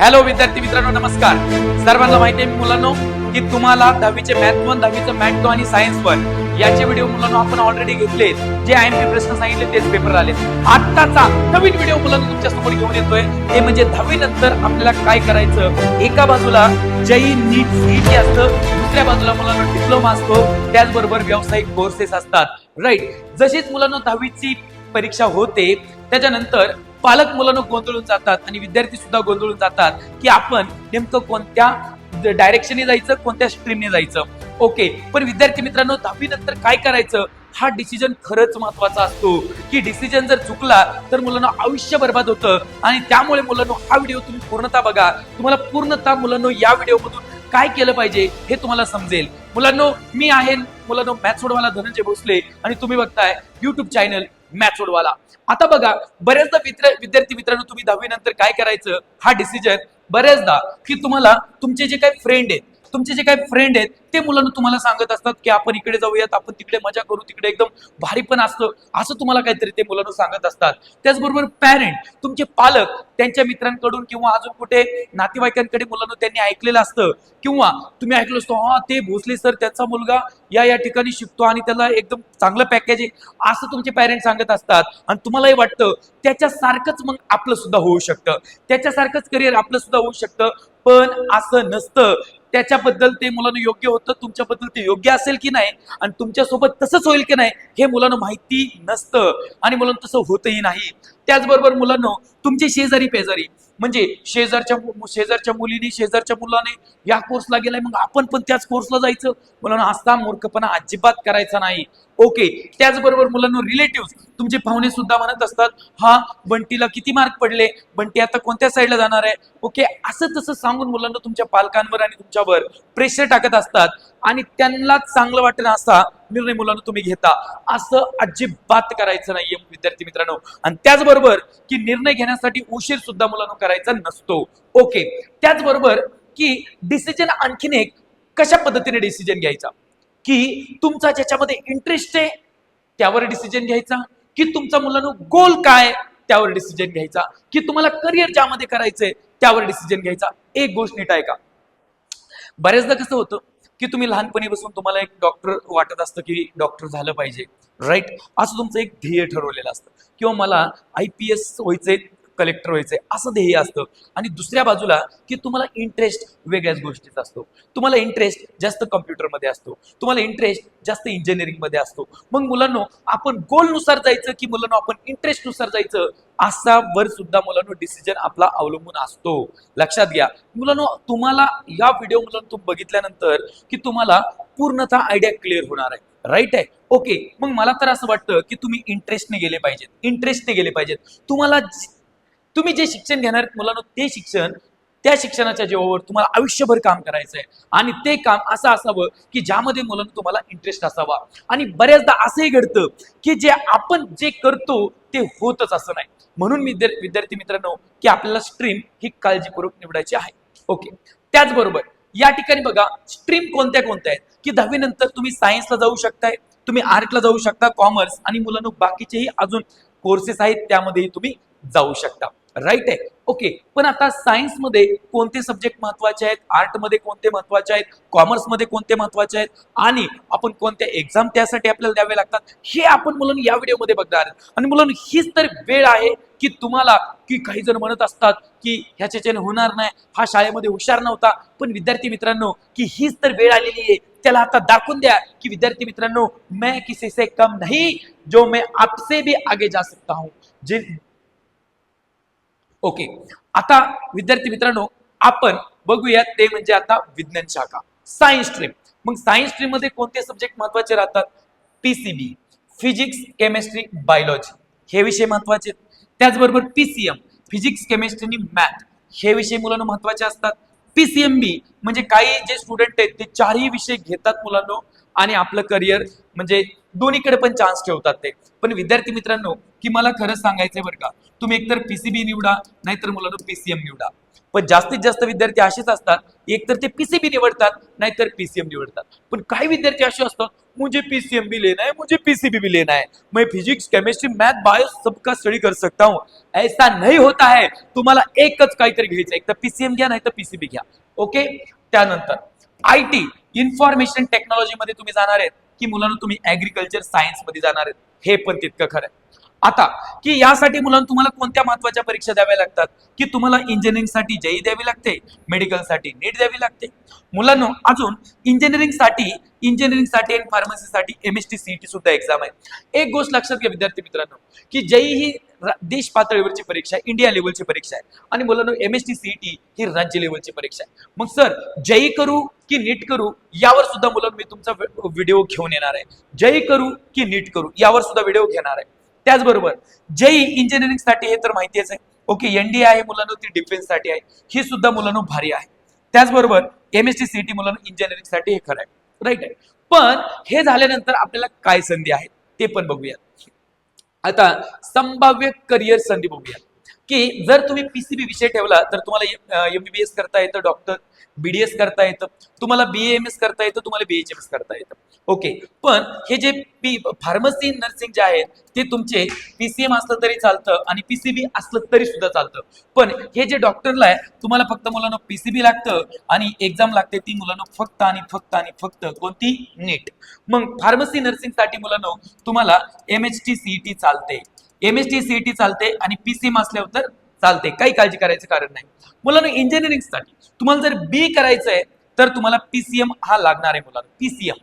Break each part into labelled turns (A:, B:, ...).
A: Hello विद्यार्थी मित्रांनो नमस्कार. सर्वांना माहिती आहे मुलांनो की तुम्हाला दहावीचे मॅथ वन दहावीचं मॅथ टू आणि सायन्स वन याचे व्हिडिओ मुलांना आपण ऑलरेडी घेतले जे आय एम प्रश्न सांगितले तेच पेपर आले आत्ताचा नवीन व्हिडिओ मुलांना तुमच्यासमोर घेऊन येतोय. ते म्हणजे दहावी नंतर आपल्याला काय करायचं? एका बाजूला जई नीट सीईटी असतं दुसऱ्या बाजूला मुलांना डिप्लोमा असतो त्याचबरोबर व्यावसायिक कोर्सेस असतात. राईट जशीच मुलांना दहावीची परीक्षा होते त्याच्यानंतर पालक मुलांना गोंधळून जातात आणि विद्यार्थी सुद्धा गोंधळून जातात की आपण नेमकं कोणत्या डायरेक्शनने जायचं कोणत्या स्ट्रीमने जायचं. ओके पण विद्यार्थी मित्रांनो दहावी नंतर काय करायचं? हा डिसिजन खरंच महत्त्वाचा असतो. की डिसिजन जर चुकला तर मुलांना आयुष्य बर्बाद होतं. आणि त्यामुळे मुलांनो हा व्हिडिओ तुम्ही पूर्णतः बघा. तुम्हाला पूर्णतः मुलांनो या व्हिडिओमधून काय केलं पाहिजे हे तुम्हाला समजेल. मुलांनो मी आहे मुलांनो मॅथ्स सोडवायला धनंजय भोसले आणि तुम्ही बघताय युट्यूब चॅनल मॅथ उडवाला आता बघा बऱ्याचदा मित्र विद्यार्थी मित्रांनो तुम्ही दहावी नंतर काय करायचं? हा डिसिजन बऱ्याचदा की तुम्हाला तुमचे जे काही फ्रेंड आहेत तुमचे जे काही फ्रेंड आहेत ते मुलांना तुम्हाला सांगत असतात की आपण इकडे जाऊयात आपण तिकडे मजा करू तिकडे एकदम भारी पण असतं असं तुम्हाला काहीतरी ते मुलांना सांगत असतात. त्याचबरोबर पॅरेंट तुमचे पालक त्यांच्या मित्रांकडून किंवा अजून कुठे नातेवाईकांकडे मुलांना त्यांनी ऐकलेलं असतं किंवा तुम्ही ऐकलं असतो हा ते भोसले सर त्याचा मुलगा या या ठिकाणी शिकतो आणि त्याला एकदम चांगलं पॅकेज आहे. असं तुमचे पॅरेंट सांगत असतात. आणि तुम्हालाही वाटतं त्याच्यासारखंच मग आपलं सुद्धा होऊ शकतं. त्याच्यासारखंच करिअर आपलं सुद्धा होऊ शकतं. पण असं नसतं त्याच्याबद्दल ते मुलांना योग्य होतं तुमच्याबद्दल ते योग्य असेल की नाही आणि तुमच्यासोबत तसंच होईल की नाही हे मुलांना माहिती नसतं आणि मुलांना तसं होतही नाही. त्याचबरोबर मुलांना तुमचे शेजारी पेजारी म्हणजे शेजारच्या शेजारच्या मुलीने शेजारच्या मुलाने या कोर्सला गेलाय मग आपण पण त्याच कोर्सला जायचं? मुलांना असा मूर्खपणा अजिबात करायचा नाही. ओके त्याचबरोबर मुलांना रिलेटिव्ह तुमचे पाहुणे सुद्धा म्हणत असतात हा बंटीला किती मार्क पडले? बंटी आता कोणत्या साईडला जाणार आहे? ओके असं तसं सांगून मुलांना तुमच्या पालकांवर आणि तुमच्यावर प्रेशर टाकत असतात आणि त्यांना चांगलं वाटेल असा निर्णय मुलांना तुम्ही घेता. असं अजिबात करायचं नाहीये विद्यार्थी मित्रांनो. आणि त्याचबरोबर की निर्णय घेण्यासाठी उशीर सुद्धा मुलांना करायचा नसतो. ओके त्याचबरोबर की डिसिजन आणखीन एक कशा पद्धतीने डिसिजन घ्यायचा? की तुमचा ज्याच्यामध्ये इंटरेस्ट आहे त्यावर डिसिजन घ्यायचा. की तुमचा मुलांनो गोल काय त्यावर डिसिजन घ्यायचा. की तुम्हाला करिअर ज्यामध्ये करायचंय त्यावर डिसिजन घ्यायचा. एक गोष्ट नीट आहे का बऱ्याचदा कसं होतं की तुम्ही लहानपणी बसून तुम्हाला एक डॉक्टर वाटत असतं की डॉक्टर झालं पाहिजे राईट असं तुमचं एक ध्येय ठरवलेलं असतं. किंवा मला आय पी एस व्हायचंय कलेक्टर व्हायचंय असं ध्येय असतं. आणि दुसऱ्या बाजूला की तुम्हाला इंटरेस्ट वेगळ्याच गोष्टीचा असतो. तुम्हाला इंटरेस्ट जास्त कम्प्युटरमध्ये असतो. तुम्हाला इंटरेस्ट जास्त इंजिनिअरिंगमध्ये असतो. मग मुलांनो आपण गोलनुसार जायचं की मुलांनो आपण इंटरेस्टनुसार जायचं? असा वर सुद्धा मुलांनो डिसिजन आपला अवलंबून असतो. लक्षात घ्या. मुलांनो तुम्हाला या व्हिडिओ मुलांना तुम्ही बघितल्यानंतर की तुम्हाला पूर्णतः आयडिया क्लिअर होणार आहे. राईट आहे? ओके मग मला तर असं वाटतं की तुम्ही इंटरेस्टने गेले पाहिजेत. इंटरेस्टने गेले पाहिजेत. तुम्हाला तुम्ही जे शिक्षण घेणार मुलांना मुलांनो ते शिक्षण त्या शिक्षणाच्या जीवावर तुम्हाला आयुष्यभर काम करायचं आहे आणि ते काम असं असावं की ज्यामध्ये मुलांना तुम्हाला इंटरेस्ट असावा. आणि बऱ्याचदा असंही घडतं की जे आपण जे करतो ते होतच असं नाही. म्हणून मी विद्यार्थी मित्रांनो की आपल्याला स्ट्रीम ही काळजीपूर्वक निवडायची आहे. ओके त्याचबरोबर या ठिकाणी बघा स्ट्रीम कोणत्या कोणत्या आहेत? की दहावी नंतर तुम्ही सायन्सला जाऊ शकताय तुम्ही आर्टला जाऊ शकता कॉमर्स आणि मुलांना बाकीचेही अजून कोर्सेस आहेत त्यामध्येही तुम्ही जाऊ शकता. राईट आहे. ओके पण आता सायन्समध्ये कोणते सब्जेक्ट महत्त्वाचे आहेत? आर्टमध्ये कोणते महत्त्वाचे आहेत? कॉमर्समध्ये कोणते महत्त्वाचे आहेत? आणि आपण कोणत्या एक्झाम त्यासाठी आपल्याला द्यावे लागतात? हे आपण मुलांना या व्हिडिओमध्ये बघणार आहोत. आणि मुलं हीच तर वेळ आहे की तुम्हाला की काही जण म्हणत असतात की ह्याच्याच्याने होणार नाही. हा शाळेमध्ये हुशार नव्हता. पण विद्यार्थी मित्रांनो की हीच तर वेळ आलेली आहे. त्याला आता दाखवून द्या की विद्यार्थी मित्रांनो मैं किसी से कम नहीं जो मैं आपसे भी आगे जा सकता हूं. जे ओके. आता विद्यार्थी मित्रांनो आपण बघूया ते म्हणजे आता विज्ञान शाखा सायन्स स्ट्रीम मग सायन्स स्ट्रीममध्ये कोणते सब्जेक्ट महत्त्वाचे राहतात? पीसीबी फिजिक्स केमिस्ट्री बायोलॉजी हे विषय महत्त्वाचे. आहेत. त्याचबरोबर पीसीएम फिजिक्स केमिस्ट्री आणि मॅथ हे विषय मुलांना महत्त्वाचे असतात. पीसीएम बी म्हणजे काही जे स्टुडंट आहेत ते चारही विषय घेतात मुलांना. आणि आपलं करिअर म्हणजे दोन्हीकडे पण चान्स ठेवतात ते. पण विद्यार्थी मित्रांनो की मला खरंच सांगायचंय बरं का तुम्ही एकतर पीसीबी निवडा नाहीतर मुलांना पीसीएम निवडा. पण जास्तीत जास्त विद्यार्थी असेच असतात एकतर ते पीसीबी निवडतात नाहीतर पीसीएम निवडतात. पण काही विद्यार्थी असे असतात मुझे पीसीएम भी लेना है मुझे पीसीबी भी लेना है. मैं फिजिक्स केमिस्ट्री मैथ बायो सबका स्टडी कर सकता हूँ. ऐसा नहीं होता है. तुम्हाला एकच काहीतरी घ्यायचं एक तर पीसीएम घ्या नाही तर पीसीबी घ्या. ओके? त्यानंतर आय टी इन्फॉर्मेशन टेक्नॉलॉजी मध्ये तुम्ही जाणार आहेत. की मुलांना तुम्ही ऍग्रिकल्चर सायन्समध्ये जाणार आहेत. हे पण तितकं खरं आहे. आता की यासाठी मुलांना तुम्हाला कोणत्या महत्त्वाच्या परीक्षा द्याव्या लागतात? की तुम्हाला इंजिनिअरिंगसाठी जेई द्यावी लागते मेडिकलसाठी नीट द्यावी लागते? मुलांना अजून इंजिनिअरिंगसाठी इंजिनिअरिंगसाठी आणि फार्मसीसाठी एम एस टी सीईटी सुद्धा एक्झाम आहे. एक गोष्ट लक्षात घ्या विद्यार्थी मित्रांनो की जेई ही देश पातळीवरची परीक्षा आहे इंडिया लेवलची परीक्षा आहे. आणि मुलांना एम एस टी सीईटी ही राज्य लेवलची परीक्षा आहे. मग सर जेई करू की नीट करू यावर सुद्धा मुलं मी तुमचा व्हिडिओ घेऊन येणार आहे. जय करू की नीट करू यावर सुद्धा व्हिडिओ घेणार आहे. त्याचबरोबर जय इंजिनिअरिंगसाठी हे तर माहितीच आहे. ओके एनडीए आहे मुलांना ती डिफेन्ससाठी आहे. ही सुद्धा मुलांना भारी आहे. त्याचबरोबर एम एस टी सीटी मुलांना इंजिनिअरिंगसाठी हे खरं आहे. राईट आहे. पण हे झाल्यानंतर आपल्याला काय संधी आहेत ते पण बघूया आता संभाव्य करिअर संधी बघूया की जर तुम्ही पीसीबी विषय ठेवला तर तुम्हाला एमबीबीएस करता येतं डॉक्टर बीडीएस करता येतं तुम्हाला बीएमएस करता येतं तुम्हाला बीएचएमएस करता येतं. ओके पण हे जे पी फार्मसी नर्सिंग जे आहेत ते तुमचे पीसीएम असलं तरी चालतं आणि पीसीबी असलं तरी सुद्धा चालतं. पण हे जे डॉक्टरला आहे तुम्हाला फक्त मुलांना पीसीबी लागतं आणि एक्झाम लागते ती मुलांना फक्त आणि फक्त आणि फक्त कोणती? नीट. मग फार्मसी नर्सिंगसाठी मुलांना तुम्हाला एम एच टी सीईटी चालते. एम एस टी सीईटी चालते आणि पीसीएम असल्यावर तर चालते. काही काळजी करायचं कारण नाही. मुलांना इंजिनिअरिंगसाठी तुम्हाला जर बी करायचं आहे तर तुम्हाला पीसीएम हा लागणार आहे मुलांना. पीसीएम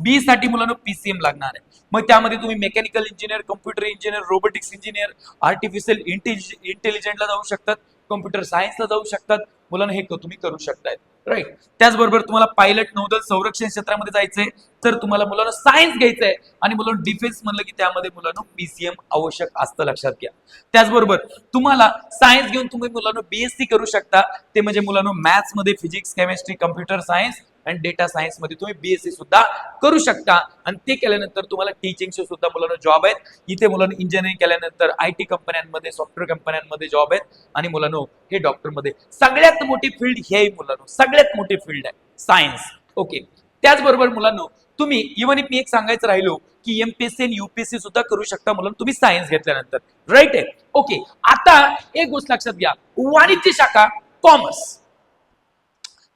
A: बी साठी मुलांना पीसीएम लागणार आहे. मग त्यामध्ये तुम्ही mechanical engineer computer engineer robotics engineer artificial इंटेलिजंटला जाऊ शकतात कम्प्युटर सायन्सला जाऊ शकतात. मुलांना हे तुम्ही करू शकताय. राईट त्याचबरोबर तुम्हाला पायलट नौदल संरक्षण क्षेत्रामध्ये जायचंय. तर तुम्हाला मुलांना सायन्स घ्यायचंय. आणि मुलांना डिफेन्स म्हणलं की त्यामध्ये मुलांना पीसीएम आवश्यक असतं लक्षात घ्या. त्याचबरोबर तुम्हाला सायन्स घेऊन तुम्ही मुलांना बीएससी करू शकता. ते म्हणजे मुलांना मॅथ्समध्ये फिजिक्स केमिस्ट्री कम्प्युटर सायन्स आणि डेटा सायन्समध्ये तुम्ही बीएससी सुद्धा करू शकता. आणि ते केल्यानंतर तुम्हाला टीचिंगचे सुद्धा मुलांना जॉब आहेत. इथे मुलांना इंजिनिअरिंग केल्यानंतर आय टी कंपन्यांमध्ये सॉफ्टवेअर कंपन्यांमध्ये जॉब आहेत. आणि मुलांना हे डॉक्टरमध्ये सगळ्यात मोठी फील्ड हे मुलांना सगळ्यात मोठी फील्ड आहे. सायन्स ओके त्याचबरोबर मुलांना तुम्ही इव्हन मी एक सांगायचं राहिलो की एमपीएससी आणि युपीएससी सुद्धा करू शकता मुलांना तुम्ही सायन्स घेतल्यानंतर. राईट आहे ओके आता एक गोष्ट लक्षात घ्या. वाणिज्य शाखा कॉमर्स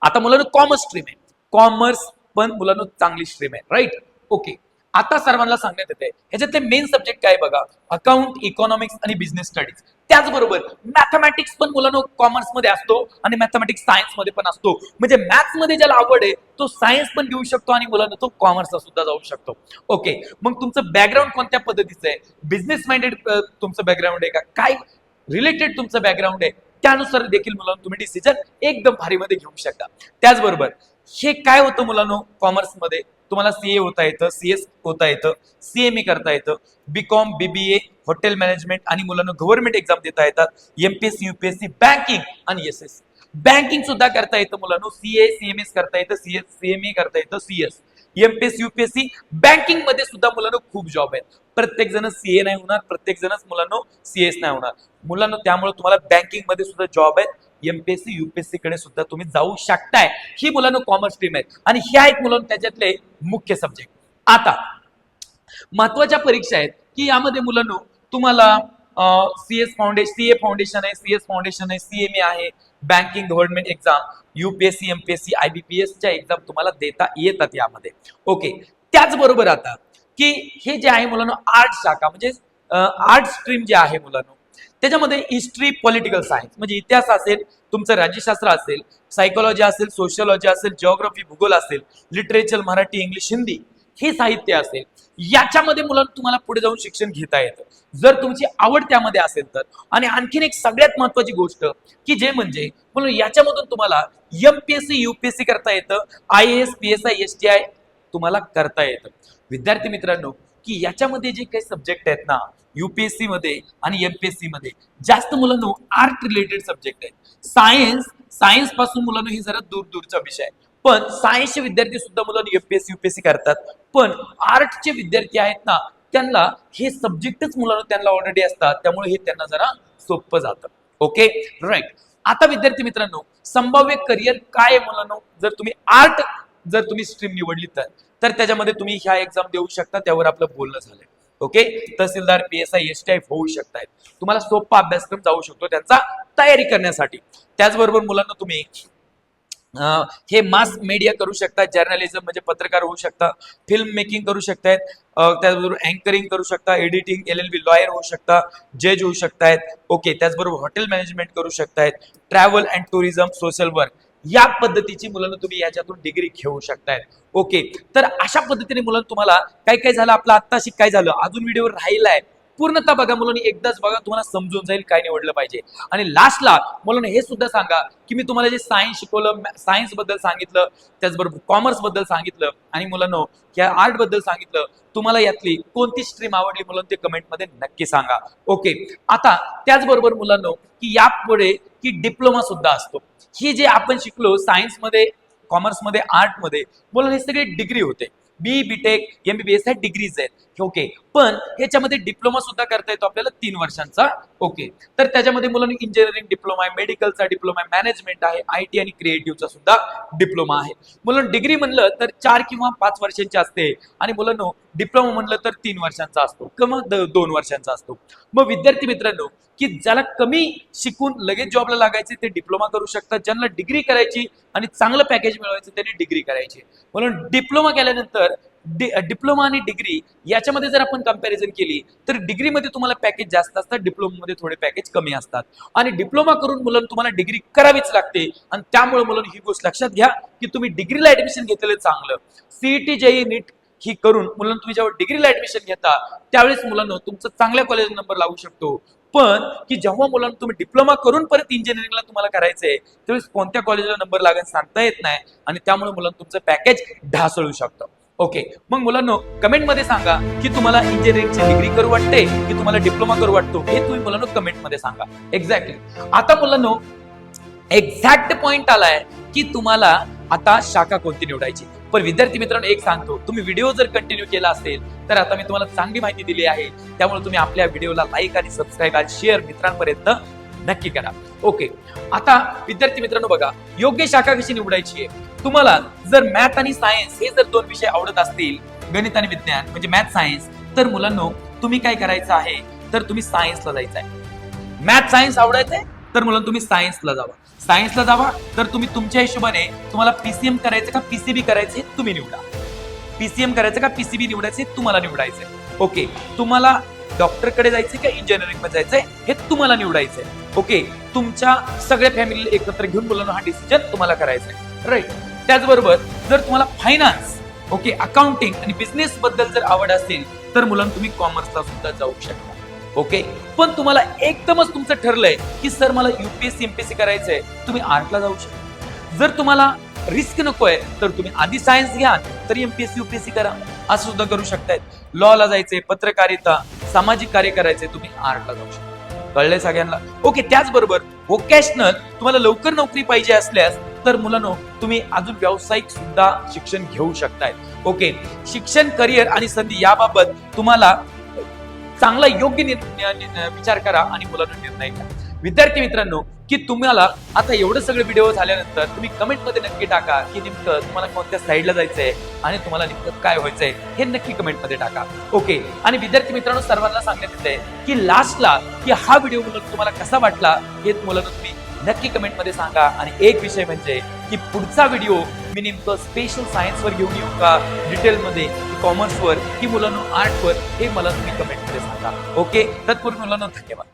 A: आता मुलांना कॉमर्स स्ट्रीम आहे. कॉमर्स पण मुलांना चांगली स्ट्रीम आहे राईट ओके आता सर्वांना सांगण्यात येते ह्याच्यातले मेन सब्जेक्ट काय बघा? अकाउंट इकॉनॉमिक्स आणि बिझनेस स्टडीज त्याचबरोबर मॅथमॅटिक्स पण मुलांना कॉमर्समध्ये असतो आणि मॅथमॅटिक्स सायन्समध्ये पण असतो. म्हणजे मॅथ्समध्ये ज्याला आवड आहे तो सायन्स पण घेऊ शकतो आणि मुलांना तो कॉमर्सला सुद्धा जाऊ शकतो. ओके मग तुमचं बॅकग्राऊंड कोणत्या पद्धतीचं आहे? बिझनेस माइंडेड तुमचं बॅकग्राऊंड आहे का? काय रिलेटेड तुमचं बॅकग्राऊंड आहे? त्यानुसार देखील मुलांना तुम्ही डिसिजन एकदम भारीमध्ये घेऊ शकता. त्याचबरोबर हे काय होतं मुलांनो? कॉमर्समध्ये तुम्हाला सीए होता येतं सीएस होता येतं सीएमए करता येतं बीकॉम बीबीए हॉटेल मॅनेजमेंट आणि मुलांना गव्हर्नमेंट एक्झाम देता येतात एमपीएससी युपीएससी बँकिंग आणि एस एस बँकिंग सुद्धा करता येतं मुलांनो. सीए सीएमएस करता येतं सीएस सीएमए करता येतं सीएस एमपीएससी युपीएससी बँकिंगमध्ये सुद्धा मुलांना खूप जॉब आहेत. प्रत्येक जण सीए नाही होणार प्रत्येक जणच मुलांना सीएस नाही होणार. मुलांना त्यामुळे तुम्हाला बँकिंगमध्ये सुद्धा जॉब आहेत. एमपीएससी युपीएससी कडे सुद्धा तुम्ही जाऊ शकताय. ही मुलांना कॉमर्स स्ट्रीम आहेत. आणि ह्या आहेत मुलांना त्याच्यातले मुख्य सब्जेक्ट आता महत्त्वाच्या परीक्षा आहेत की यामध्ये मुलांना तुम्हाला सीएस फाउंडेशन ए फाउंडेशन आहे सीएस फाउंडेशन आहे सीएमए आहे banking government exam UPSC MPSC आयबीपीएसच्या exam तुम्हाला देता येतात यामध्ये. ओके त्याचबरोबर आता की हे जे आहे मुलांना आर्ट शाखा म्हणजे आर्ट स्ट्रीम जे आहे मुलांना त्याच्यामध्ये हिस्ट्री पॉलिटिकल सायन्स म्हणजे इतिहास असेल तुमचं राज्यशास्त्र असेल सायकोलॉजी असेल सोशियोलॉजी असेल जिओग्राफी भूगोल असेल लिटरेचर मराठी इंग्लिश हिंदी हे साहित्य असेल. याच्यामध्ये मुलांना तुम्हाला पुढे जाऊन शिक्षण घेता येतं. जर तुमची आवड त्यामध्ये असेल तर. आणि आणखीन एक सगळ्यात महत्वाची गोष्ट की जे म्हणजे म्हणून याच्यामधून तुम्हाला एमपीएससी युपीएससी करता येतं I S P S I S T I तुम्हाला करता येतं. विद्यार्थी मित्रांनो की याच्यामध्ये जे काही सब्जेक्ट आहेत ना युपीएससी मध्ये आणि एमपीएससी मध्ये. जास्त मुलांना आर्ट रिलेटेड सब्जेक्ट आहेत सायन्स सायन्सपासून मुलांना हे जरा दूर दूरचा विषय आहे. पण सायन्सचे विद्यार्थी सुद्धा मुलांना एमपीएससी युपीएससी करतात. पण आर्टचे विद्यार्थी आहेत ना त्यांना हे सब्जेक्टच मुलांना त्यांना ऑलरेडी असतात. त्यामुळे हे त्यांना जरा सोपं जातं. ओके राईट आता विद्यार्थी मित्रांनो संभाव्य करिअर काय आहे मुलांनो? जर तुम्ही आर्ट जर तुम्ही स्ट्रीम निवडली तर तर त्याच्यामध्ये तुम्ही ह्या एक्झाम देऊ शकता. त्यावर आपलं बोलणं झालंय. Okay? Tehsildar P S I S T I होऊ शकतायत. तुम्हाला सोपा अभ्यासक्रम जाऊ शकतो त्यांचा तयारी करण्यासाठी. त्याचबरोबर मुलांना तुम्ही हे मास मीडिया करू शकता जर्नलिझम म्हणजे पत्रकार होऊ शकता फिल्म मेकिंग करू शकतायत त्याचबरोबर अँकरिंग करू शकता editing L L B lawyer होऊ शकता जज होऊ शकतायत ओके? त्याचबरोबर हॉटेल मॅनेजमेंट करू शकतायत travel and tourism social work या पद्धतीची मुलांना तुम्ही याच्यातून डिग्री घेऊ शकताय. ओके तर अशा पद्धतीने मुलांना तुम्हाला काय काय झालं? आपलं आत्ताशी काय झालं? अजून व्हिडिओ राहिलाय. पूर्णतः बघा मुलांनी एकदाच बघा तुम्हाला समजून जाईल काय निवडलं पाहिजे. आणि लास्टला मुलांना हे सुद्धा सांगा की मी तुम्हाला जे सायन्स शिकवलं सायन्सबद्दल सांगितलं त्याचबरोबर कॉमर्सबद्दल सांगितलं आणि मुलांना या आर्टबद्दल सांगितलं तुम्हाला यातली कोणती स्ट्रीम आवडली मुलांना ते कमेंटमध्ये नक्की सांगा. ओके आता त्याचबरोबर मुलांना की यापुढे की डिप्लोमा सुद्धा असतो. ही जे आपण शिकलो सायन्समध्ये कॉमर्समध्ये आर्टमध्ये मुलांना हे सगळे डिग्री होते. बी बीटेक एमबीबीएस ह्या डिग्रीज आहेत. ओके पण ह्याच्यामध्ये डिप्लोमा सुद्धा करता येतो आपल्याला तीन वर्षांचा. ओके तर त्याच्यामध्ये मुलांनी इंजिनिअरिंग डिप्लोमा आहे मेडिकलचा डिप्लोमा आहे मॅनेजमेंट आहे आय टी आणि क्रिएटिव्हचा सुद्धा डिप्लोमा आहे. मुलांना डिग्री म्हणलं तर चार किंवा पाच वर्षांची असते. आणि मुलांना डिप्लोमा म्हणलं तर तीन वर्षांचा असतो किंवा दोन वर्षांचा असतो. मग विद्यार्थी मित्रांनो की ज्याला कमी शिकून लगेच जॉबला लागायचे ते डिप्लोमा करू शकतात. ज्यांना डिग्री करायची आणि चांगलं पॅकेज मिळवायचं त्यांनी डिग्री करायची. म्हणून डिप्लोमा केल्यानंतर डि डिप्लोमा आणि डिग्री याच्यामध्ये जर आपण कंपॅरिझन केली तर डिग्रीमध्ये तुम्हाला पॅकेज जास्त असतात डिप्लोमामध्ये थोडे पॅकेज कमी असतात. आणि डिप्लोमा करून मुलांना तुम्हाला डिग्री करावीच लागते. आणि त्यामुळे मुलांना ही गोष्ट लक्षात घ्या की तुम्ही डिग्रीला ऍडमिशन घेतलेलं चांगलं. सीईटी जेई नीट ही करून मुलांना तुम्ही जेव्हा डिग्रीला ऍडमिशन घेता त्यावेळेस मुलांना तुमचा चांगल्या कॉलेज नंबर लागू शकतो. पण की जेव्हा मुलांना तुम्ही डिप्लोमा करून परत इंजिनिअरिंगला तुम्हाला करायचंय त्यावेळेस कोणत्या कॉलेजला नंबर लागेल सांगता येत नाही. आणि त्यामुळे मुलांना तुमचं पॅकेज ढासळू शकतं. ओके मग मुलांनो कमेंटमध्ये सांगा की तुम्हाला इंजिनिअरिंगची डिग्री करू वाटते की तुम्हाला डिप्लोमा करू वाटतो हे तुम्ही मुलांनो कमेंटमध्ये सांगा. एक्झॅक्टली आता मुलांनो एक्झॅक्ट पॉइंट आलाय की तुम्हाला आता शाखा कोणती निवडायची. पण विद्यार्थी मित्रांनो एक सांगतो तुम्ही व्हिडिओ जर कंटिन्यू केला असेल तर आता मी तुम्हाला चांगली माहिती दिली आहे. त्यामुळे तुम्ही आपल्या व्हिडिओला लाईक आणि सबस्क्राईब आणि शेअर मित्रांपर्यंत नक्की करा. ओके आता विद्यार्थी मित्रांनो बघा योग्य शाखा कशी निवडायची आहे? तुम्हाला जर मॅथ आणि सायन्स हे जर दोन विषय आवडत असतील गणित आणि विज्ञान म्हणजे मॅथ सायन्स तर मुलांनो तुम्ही काय करायचं आहे? तर तुम्ही सायन्सला जायचं आहे. मॅथ सायन्स आवडायचंय तर मुलांना तुम्ही सायन्सला जावा. सायन्सला जावा तर तुम्ही तुमच्या हिशोबाने तुम्हाला पीसीएम करायचं का पीसीबी करायचं हे तुम्ही निवडा. पीसीएम करायचं का पीसीबी निवडायचं हे तुम्हाला निवडायचंय ओके तुम्हाला डॉक्टरकडे जायचंय का इंजिनिअरिंगमध्ये जायचंय हे तुम्हाला निवडायचंय. ओके तुमच्या सगळ्या फॅमिलीला एकत्र घेऊन मुलांना हा डिसिजन तुम्हाला करायचा आहे. राईट त्याचबरोबर जर तुम्हाला फायनान्स ओके अकाउंटिंग आणि बिझनेस बद्दल जर आवड असेल तर मुलांना तुम्ही कॉमर्सला सुद्धा जाऊ शकता ओके पण तुम्हाला एकदमच तुमचं ठरलंय की सर मला युपीएससी एमपीएससी करायचंय तुम्ही आर्टला जाऊ शकता. जर तुम्हाला रिस्क नकोय तर तुम्ही आधी सायन्स घ्या तर एमपीएससी युपीएससी करा. असं सुद्धा करू शकतायत. लॉला जायचंय पत्रकारिता सामाजिक कार्य करायचंय तुम्ही आर्टला जाऊ शकता. कळलंय सगळ्यांना? ओके त्याचबरोबर वोकेशनल तुम्हाला लवकर नोकरी पाहिजे असल्यास तर मुलांनो तुम्ही अजून व्यावसायिक सुद्धा शिक्षण घेऊ शकताय. ओके शिक्षण करिअर आणि संधी याबाबत तुम्हाला चांगला योग्य नि- विचार करा आणि मुलांना निर्णय घ्या. विद्यार्थी मित्रांनो की तुम्हाला आता एवढं सगळे व्हिडिओ झाल्यानंतर तुम्ही कमेंटमध्ये नक्की टाका की नेमकं तुम्हाला कोणत्या साईडला जायचंय आणि तुम्हाला नेमकं काय व्हायचंय हे नक्की कमेंटमध्ये टाका. ओके आणि विद्यार्थी मित्रांनो सर्वांना सांगण्यात येत आहे की लास्टला की हा व्हिडिओ मुलं तुम्हाला कसा वाटला हे मुलांना तुम्ही नक्की कमेंटमध्ये सांगा. आणि एक विषय म्हणजे की पुढचा व्हिडिओ मी नेमकं स्पेशल सायन्स वर घेऊन येऊ का? डिटेलमध्ये कॉमर्सवर की मुलांना आर्टवर हे मला तुम्ही कमेंटमध्ये सांगा. ओके तत्पूर्वी मुलांना धन्यवाद.